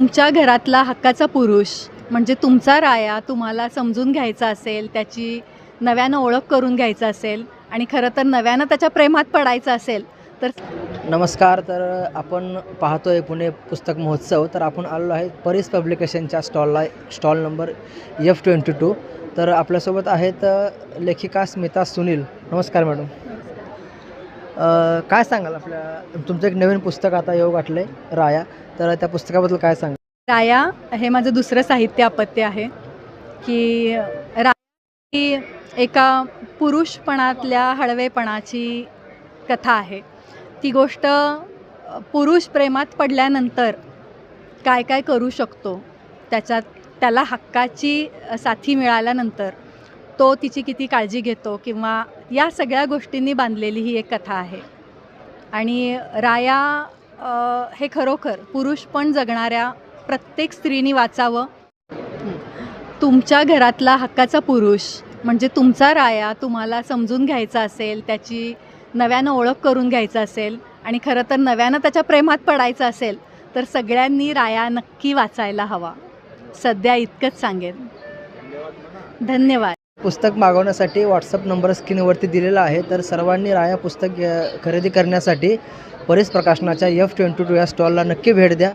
तुमच्या घरातला हक्काचा पुरुष म्हणजे तुमचा राया तुम्हाला समजून घ्यायचा असेल त्याची नव्यानं ओळख करून घ्यायचं असेल आणि खरं तर नव्यानं त्याच्या प्रेमात पडायचं असेल तर नमस्कार तर आपण पाहतोय पुणे पुस्तक महोत्सव. तर आपण आलेलो आहे परीस पब्लिकेशनच्या स्टॉलला stall number F twenty two तर आपल्यासोबत आहेत लेखिका स्मिता सुनील. नमस्कार मॅडम. काय सांगाल आपल्या तुमचं एक नवीन पुस्तक आता येऊ गाठलं आहे राया. तर त्या पुस्तकाबद्दल काय सांगाल? राया हे माझं दुसरं साहित्य अपत्य आहे. की राया ही एका पुरुषपणातल्या हळवेपणाची कथा आहे. ती गोष्ट पुरुष प्रेमात पडल्यानंतर काय काय करू शकतो त्याच्यात त्याला हक्काची साथी मिळाल्यानंतर तो तिची किती काळजी घेतो किंवा या सगळ्या गोष्टींनी बांधलेली ही एक कथा आहे. आणि राया हे खरोखर पुरुष पण जगणाऱ्या प्रत्येक स्त्रीनी वाचावं. तुमच्या घरातला हक्काचा पुरुष म्हणजे तुमचा राया तुम्हाला समजून घ्यायचा असेल त्याची नव्यानं ओळख करून घ्यायचं असेल आणि खरं तर नव्यानं त्याच्या प्रेमात पडायचं असेल तर सगळ्यांनी राया नक्की वाचायला हवा. सध्या इतकंच सांगेन. धन्यवाद. पुस्तक मागवण्यासाठी व्हॉट्सअप नंबर स्क्रीनवरती दिलेला आहे. तर सर्वांनी राया पुस्तक खरेदी करण्यासाठी परीस प्रकाशनाच्या एफ ट्वेंटी टू या स्टॉलला नक्की भेट द्या.